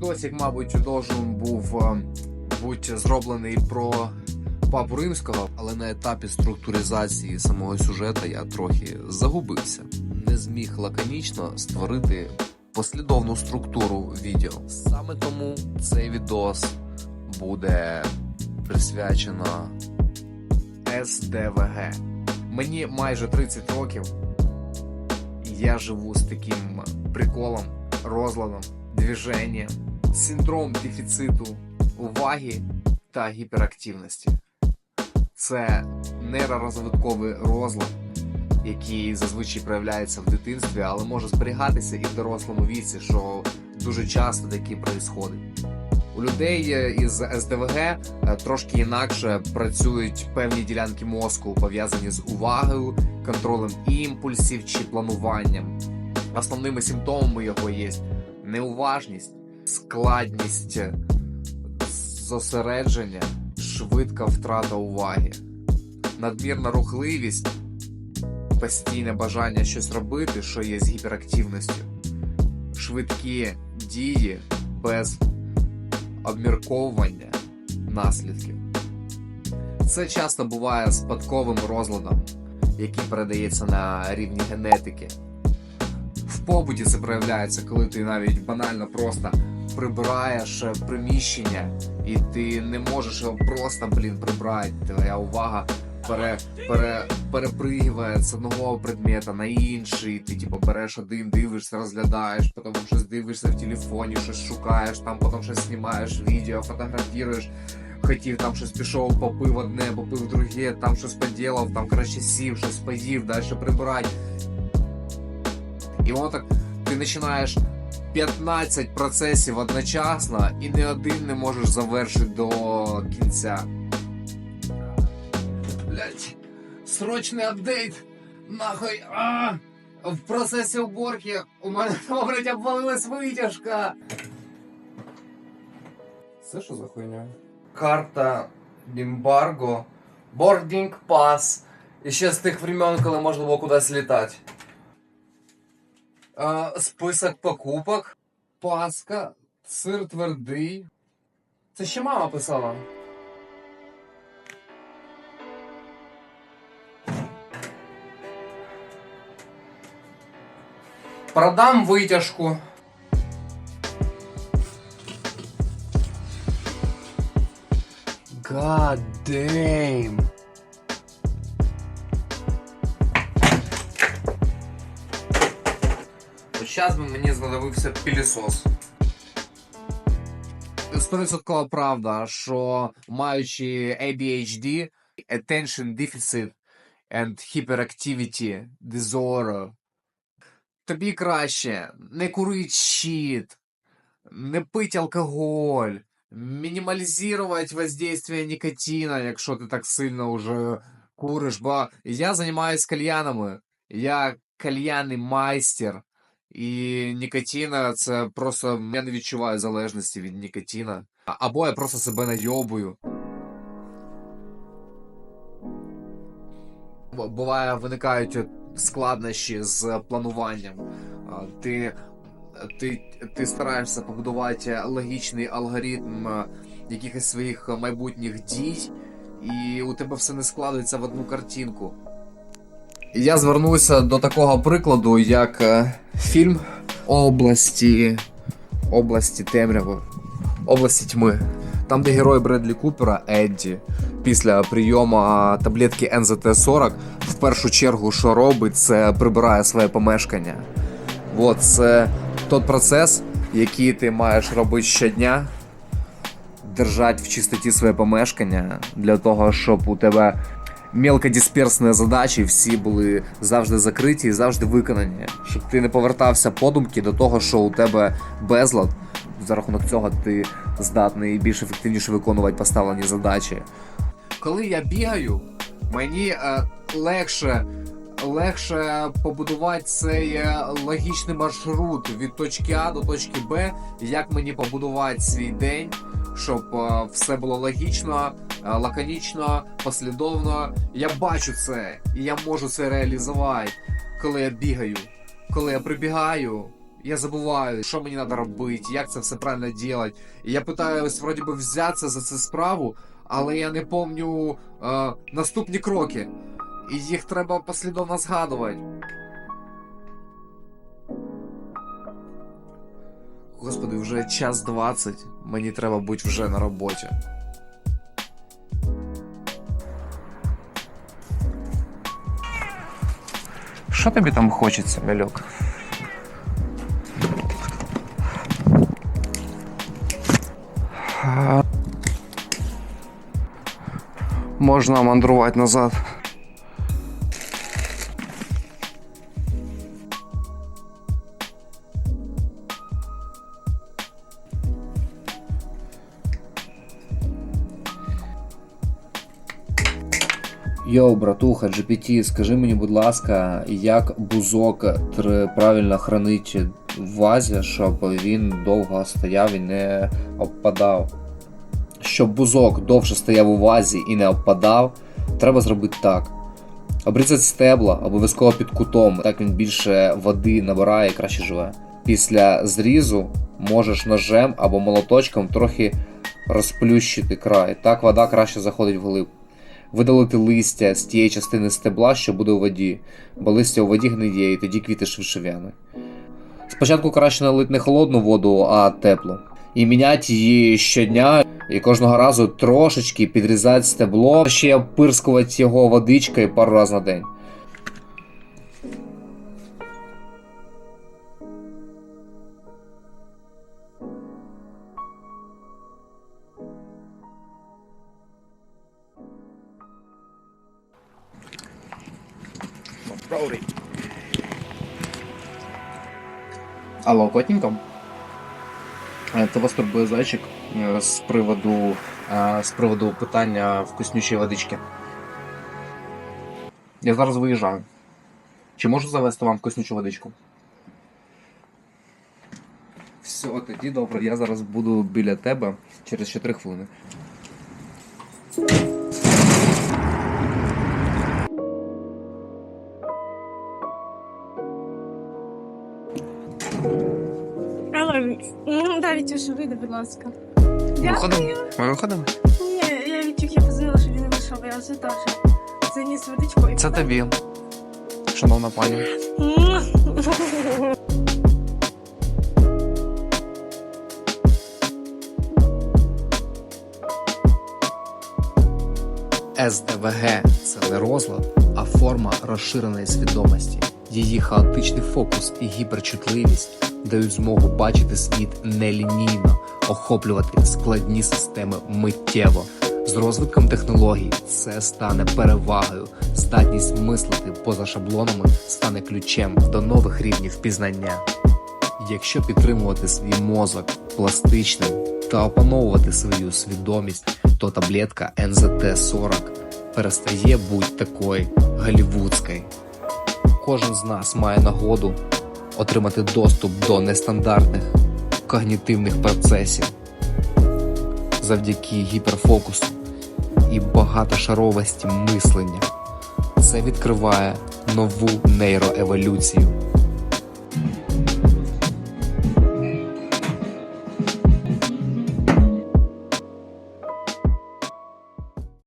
відосик, мабуть, должен був е, бути зроблений про папу римського, але на етапі структуризації самого сюжета я трохи загубився. Не зміг лаконічно створити послідовну структуру відео. Саме тому цей відос буде присвячено СДВГ. Мені майже 30 років. Я живу з таким приколом, розладом, движенням, синдром дефіциту уваги та гіперактивності. Це нейророзвитковий розлад, який зазвичай проявляється в дитинстві, але може зберігатися і в дорослому віці, що дуже часто таке відбувається. У людей е, із СДВГ е, трошки інакше працюють певні ділянки мозку, пов'язані з увагою, контролем імпульсів чи плануванням. Основними симптомами його є неуважність, складність зосередження, швидка втрата уваги, надмірна рухливість, постійне бажання щось робити, що є з гіперактивністю, швидкі дії без обмірковування наслідків. Це часто буває спадковим розладом, який передається на рівні генетики. В побуті це проявляється, коли ти навіть банально просто прибираєш е, приміщення, і ти не можеш його просто, блін, прибрати. Твоя увага пере, пере, перепригує з одного предмета на інший. Ти типу береш один, дивишся, розглядаєш, потім щось дивишся в телефоні, щось шукаєш, там потім щось знімаєш, відео, фотографіруєш. Хотів там щось пішов, попив одне, попив друге, там щось поділав, там краще сів, щось поїв, далі прибирати. І воно так ти починаєш 15 процесів одночасно і ні один не можеш завершити до кінця. Блять, срочний апдейт! Нахуй! А! В процесі уборки у мене блять, обвалилась витяжка! Це що за хуйня? Карта Бімбарго, бордінг пас. І ще з тих времен, коли можна було кудись літати. Список покупок. Паска, сир твердий. Це ще мама писала. Продам витяжку. God damn. От зараз би мені знадобився пілісос. Стовідсоткова правда, що маючи ADHD, Attention Deficit and Hyperactivity Disorder, тобі краще не курить щит, не пить алкоголь, мінімалізувати воздействие нікотина, якщо ти так сильно вже куриш. Бо я займаюся кальянами, я кальянний майстер. І нікотина це просто я не відчуваю залежності від нікотина. А- Або я просто себе найобую. Буває, виникають складнощі з плануванням. Ти, ти, ти стараєшся побудувати логічний алгоритм якихось своїх майбутніх дій, і у тебе все не складається в одну картинку. Я звернуся до такого прикладу, як е, фільм Області. Області темряви. Області тьми. Там, де герой Бредлі Купера Едді після прийому таблетки НЗТ-40 в першу чергу, що робить, це прибирає своє помешкання. От це той процес, який ти маєш робити щодня. Держати в чистоті своє помешкання для того, щоб у тебе мелкодисперсні задачі всі були завжди закриті і завжди виконані, щоб ти не повертався подумки до того, що у тебе безлад. За рахунок цього ти здатний більш ефективніше виконувати поставлені задачі. Коли я бігаю, мені е, легше, легше побудувати цей е, логічний маршрут від точки А до точки Б, як мені побудувати свій день, щоб е, все було логічно, лаконічно, послідовно. Я бачу це, і я можу це реалізувати, коли я бігаю. Коли я прибігаю, я забуваю, що мені треба робити, як це все правильно робити. Я питаюсь, вроді би, взятися за цю справу, але я не пам'ятаю е, наступні кроки. І їх треба послідовно згадувати. Господи, вже час 20. Мені треба бути вже на роботі. Що тобі там хочеться, ляльок? Можна мандрувати назад. Йоу, братуха, GPT, скажи мені, будь ласка, як бузок правильно хранить в вазі, щоб він довго стояв і не обпадав. Щоб бузок довше стояв у вазі і не обпадав, треба зробити так. Обрізати стебла обов'язково під кутом, так він більше води набирає і краще живе. Після зрізу можеш ножем або молоточком трохи розплющити край. Так вода краще заходить вглиб видалити листя з тієї частини стебла, що буде у воді, бо листя у воді гниє, і тоді квіти швидше. Спочатку краще налити не холодну воду, а теплу. І міняти її щодня, і кожного разу трошечки підрізати стебло, ще пирскувати його водичкою пару разів на день. Алло, котенько? Е, Це вас турбує зайчик е, з приводу, е, з приводу питання вкуснючої водички. Я зараз виїжджаю. Чи можу завести вам вкуснючу водичку? Все, тоді добре, я зараз буду біля тебе через 4 хвилини. Ну, навіть уже вийде, будь ласка. Виходимо? Ми виходимо? Ні, я я позвонила, щоб він не вийшов, я вже теж заніс водичку і Це тобі. Шановна пані. СДВГ це не розлад, а форма розширеної свідомості. Її хаотичний фокус і гіперчутливість дають змогу бачити світ нелінійно, охоплювати складні системи миттєво. З розвитком технологій це стане перевагою. Здатність мислити поза шаблонами стане ключем до нових рівнів пізнання. Якщо підтримувати свій мозок пластичним та опановувати свою свідомість, то таблетка НЗТ-40 перестає бути такою голівудською. Кожен з нас має нагоду отримати доступ до нестандартних когнітивних процесів завдяки гіперфокусу і багатошаровості мислення. Це відкриває нову нейроеволюцію